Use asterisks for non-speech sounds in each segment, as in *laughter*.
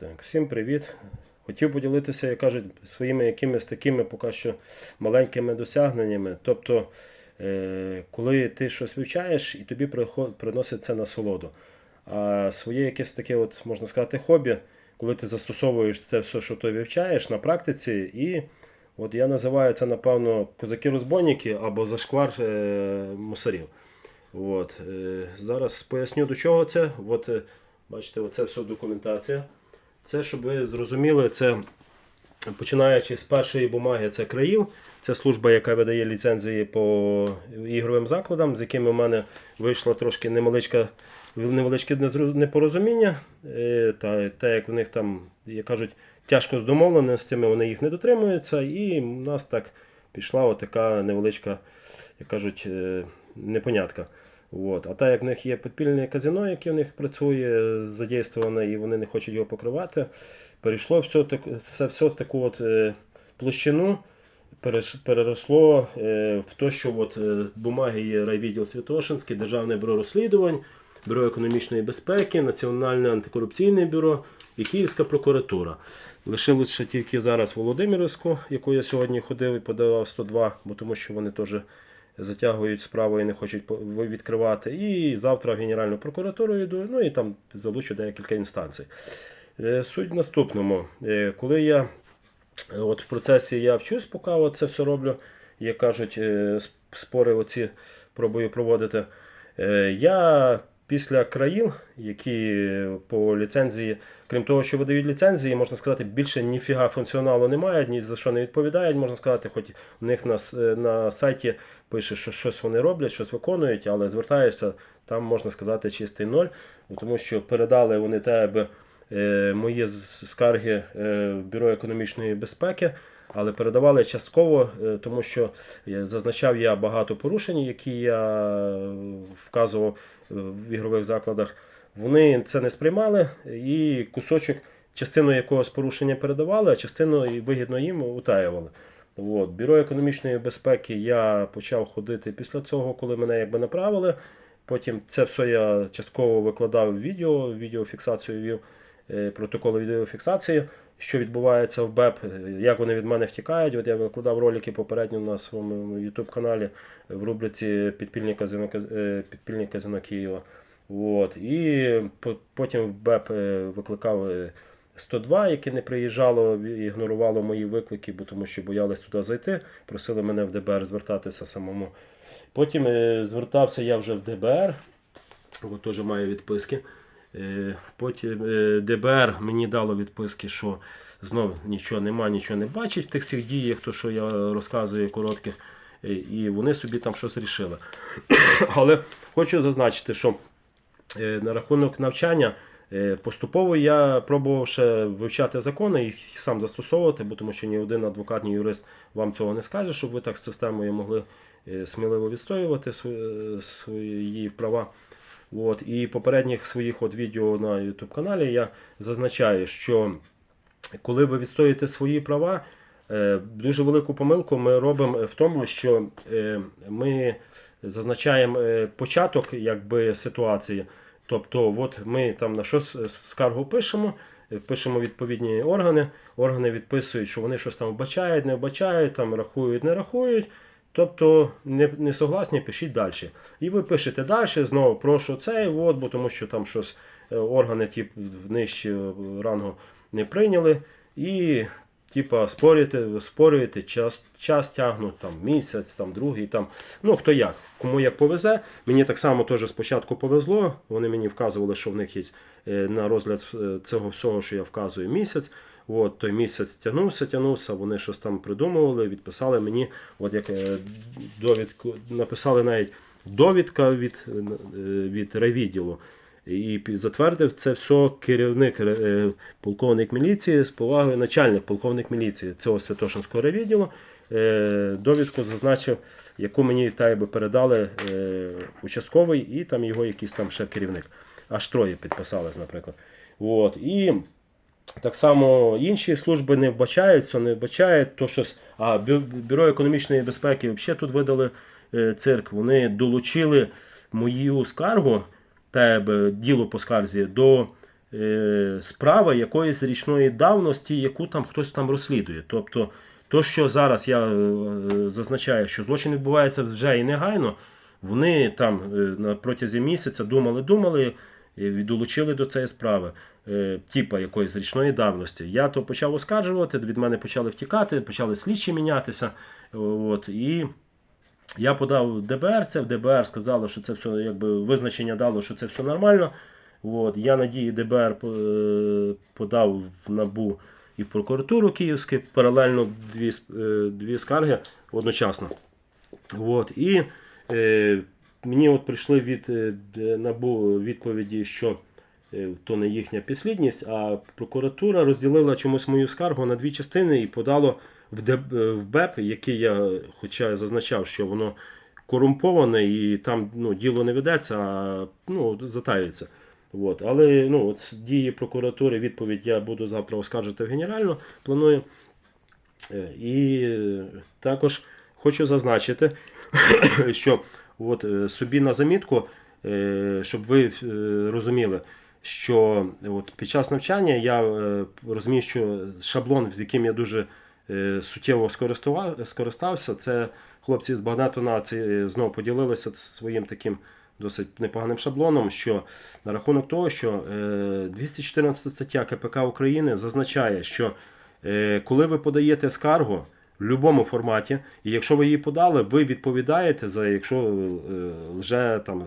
Так, всім привіт. Хотів поділитися, як кажуть, своїми якимись такими поки що маленькими досягненнями. Тобто, е, коли ти щось вивчаєш і тобі приносить це насолоду. А своє якесь таке, от, можна сказати, хобі, коли ти застосовуєш це все, що ти вивчаєш на практиці, і от я називаю це, напевно, козаки-розбойники або зашквар е, мусорів. От, е, зараз поясню до чого це. От, бачите, оце все документація. Це, щоб ви зрозуміли, це починаючи з першої бумаги, це країл. Це служба, яка видає ліцензії по ігровим закладам, з якими в мене вийшло трошки невеличке непорозуміння. Е, Та те, як в них там, як кажуть, тяжко з домовленостями, вони їх не дотримуються, і в нас так пішла отака невеличка, як кажуть, е, непонятка. От. А так як в них є підпільне казино, яке в них працює, задействоване, і вони не хочуть його покривати, перейшло все, так, це все в таку от, е, площину, переросло е, в те, що от, е, бумаги є райвідділ Святошинський, Державне бюро розслідувань, Бюро економічної безпеки, Національне антикорупційне бюро і Київська прокуратура. Лишилось ще тільки зараз Володимирівську, яку я сьогодні ходив і подавав 102, бо тому що вони теж затягують справу і не хочуть відкривати. І завтра в Генеральну прокуратуру йду, ну і там залучу декілька інстанцій. Е, Суть в наступному. Е, Коли я е, от в процесі я вчусь, поки от це все роблю, як кажуть, спори оці пробую проводити. Я після країн, які по ліцензії, крім того, що видають ліцензії, можна сказати, більше ніфіга функціоналу немає, ні за що не відповідають, можна сказати, хоч в них на, на сайті пише, що щось вони роблять, щось виконують, але звертаєшся, там можна сказати чистий ноль, тому що передали вони тебе е, мої скарги е, в Бюро економічної безпеки. Але передавали частково, е, тому що е, зазначав я багато порушень, які я е, вказував в ігрових закладах. Вони це не сприймали і кусочок, частину якогось порушення передавали, а частину вигідно їм утаювали. От. Бюро економічної безпеки я почав ходити після цього, коли мене якби направили. Потім це все я частково викладав в відео, відеофіксацію вів, протоколи відеофіксації, що відбувається в БЕП, е, як вони від мене втікають. От я викладав ролики попередньо на своєму YouTube каналі в рубриці Підпільні казино, е, казино Києва. От. І потім в БЕП е, викликав е, 102, яке не приїжджало, ігнорувало мої виклики, бо тому що боялись туди зайти. Просили мене в ДБР звертатися самому. Потім звертався я вже в ДБР, от теж маю відписки. Е, Потім е, ДБР мені дало відписки, що знов нічого нема, нічого не бачить в тих всіх діях, то що я розказую коротких, е, і вони собі там щось рішили. *coughs* Але хочу зазначити, що на рахунок навчання. Поступово я пробував ще вивчати закони і сам застосовувати, бо тому що ні один адвокат, ні юрист вам цього не скаже, щоб ви так з системою могли сміливо відстоювати свої права. От, і попередніх своїх от відео на YouTube каналі я зазначаю, що коли ви відстоюєте свої права, е, дуже велику помилку ми робимо в тому, що е, ми зазначаємо е, початок якби, ситуації. Тобто, от ми там на щось скаргу пишемо, пишемо відповідні органи, органи відписують, що вони щось там вбачають, не вбачають, там рахують, не рахують. Тобто не, не согласні, пишіть далі. І ви пишете далі, знову прошу цей, от, бо тому що там щось е, органи тип, нижче рангу не прийняли. І типа спорюєте, спорюєте, час, час тягнуть, там місяць, там другий, там, ну хто як, кому як повезе. Мені так само теж спочатку повезло. Вони мені вказували, що в них є е, на розгляд е, цього всього, що я вказую, місяць. От, той місяць тягнувся, тягнувся, вони щось там придумували, відписали мені, от як е, довідку, написали навіть довідка від, е, від райвідділу. І затвердив це все керівник, е, полковник міліції з повагою, начальник полковник міліції цього Святошинського райвідділу. Е, довідку зазначив, яку мені та би передали участковий, і там його якийсь там ще керівник. Аж троє підписались, наприклад. От. І так само інші служби не вбачають, це не вбачають, то щось. А Бюро економічної безпеки взагалі тут видали е, цирк. Вони долучили мою скаргу, тебе діло по скарзі до е, справа якоїсь річної давності, яку там хтось там розслідує. Тобто, то, що зараз я е, зазначаю, що злочин відбувається вже і негайно, вони там е, протязі місяця думали, думали і долучили до цієї справи, е, типа якоїсь річної давності. Я то почав оскаржувати, від мене почали втікати, почали слідчі мінятися. От, і я подав ДБР, це в ДБР сказали, що це все якби визначення дало, що це все нормально. От, я надії ДБР е, подав в НАБУ і в прокуратуру Київську, паралельно дві, е, дві скарги одночасно. От, і мені от прийшли від е, НАБУ відповіді, що е, то не їхня підслідність, а прокуратура розділила чомусь мою скаргу на дві частини і подало в, в БЕП, який я, хоча зазначав, що воно корумповане і там ну, діло не ведеться, а ну, затаюється. От. Але ну, от дії прокуратури, відповідь я буду завтра оскаржити в генеральну, планую. Е, І е, також хочу зазначити, *coughs* що от, е, собі на замітку, е, щоб ви е, розуміли, що от під час навчання я е, розміщу шаблон, з яким я дуже суттєво скористався. Це хлопці з багато нації знову поділилися своїм таким досить непоганим шаблоном, що на рахунок того, що е, 214 стаття КПК України зазначає, що коли ви подаєте скаргу в будь-якому форматі, і якщо ви її подали, ви відповідаєте за якщо е, лже там е,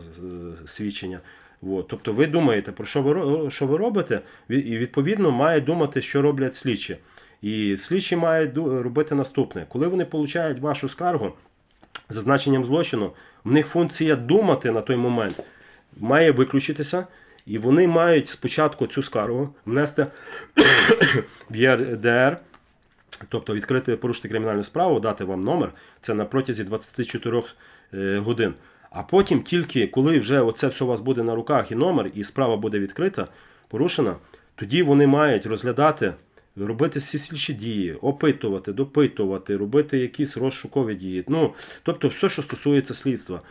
свідчення. От. Тобто ви думаєте, про що ви, що ви робите, і відповідно має думати, що роблять слідчі. І слідчі мають робити наступне: коли вони получають вашу скаргу за значенням злочину, в них функція думати на той момент має виключитися, і вони мають спочатку цю скаргу внести *coughs* в ЄРДР, тобто відкрити порушити кримінальну справу, дати вам номер, це на протязі 24 е, годин. А потім тільки коли вже оце все у вас буде на руках і номер, і справа буде відкрита, порушена, тоді вони мають розглядати, робити всі слідчі дії, опитувати, допитувати, робити якісь розшукові дії. Ну, тобто все, що стосується слідства.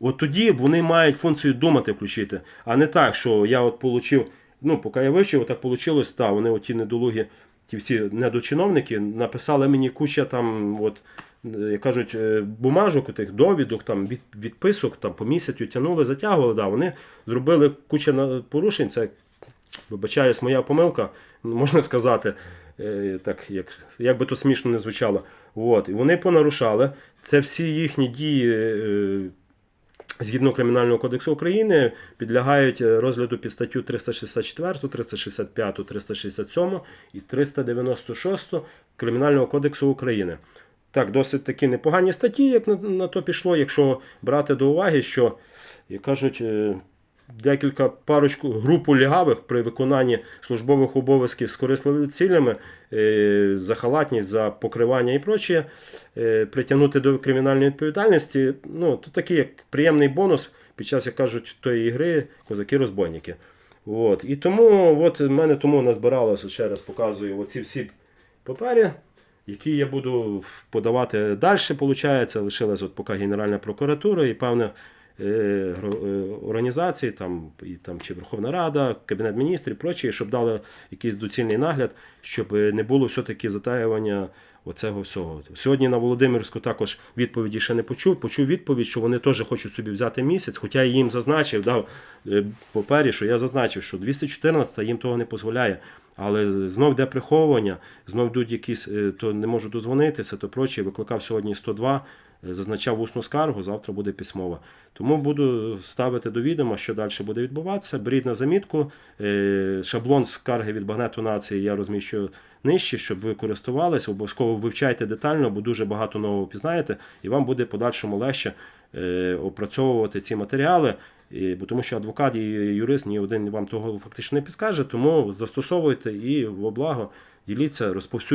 От тоді вони мають функцію думати включити, а не так, що я от получив, ну, поки я вивчив, так вийшло, та, вони оті недолугі, ті всі недочиновники, написали мені куча там, от, е, як кажуть, е, бумажок, тих довідок, там, від, відписок, там, по місяцю тягнули, затягували, да, вони зробили куча порушень, це, вибачаюсь, моя помилка, можна сказати, е, так, як, як би то смішно не звучало. От, і вони понарушали. Це всі їхні дії. Згідно Кримінального кодексу України підлягають е, розгляду під статтю 364, 365, 367 і 396 Кримінального кодексу України. Так, досить такі непогані статті, як на, на то пішло, якщо брати до уваги, що, як кажуть, е, декілька парочку групу лягавих при виконанні службових обов'язків з корисливими цілями, е, за халатність, за покривання і прочее, е, притягнути до кримінальної відповідальності, ну, то такий як приємний бонус під час, як кажуть, тої ігри козаки-розбойники. От. І тому от в мене тому назбиралося, ще раз показую, оці всі папери, які я буду подавати далі, виходить. Лишилась от поки Генеральна прокуратура і певне організації, там, і, там, чи Верховна Рада, Кабінет міністрів, прочі, щоб дали якийсь доцільний нагляд, щоб е, не було все-таки затаювання оцього всього. Сьогодні на Володимирську також відповіді ще не почув. Почув відповідь, що вони теж хочуть собі взяти місяць, хоча я їм зазначив, дав е, папері, що я зазначив, що 214 їм того не дозволяє. Але знов йде приховування, знов йдуть якісь, е, то не можу дозвонитися, то прочі. Викликав сьогодні 102, е, зазначав усну скаргу, завтра буде письмова. Тому буду ставити до відома, що далі буде відбуватися. Беріть на замітку. е, Шаблон скарги від багнету нації я розміщую нижче, щоб ви користувалися. Обов'язково вивчайте детально, бо дуже багато нового пізнаєте, і вам буде подальшому легше е, опрацьовувати ці матеріали. Бо тому що адвокат і юрист ні один вам того фактично не підскаже, тому застосовуйте і во благо діліться, розповсюджуйте.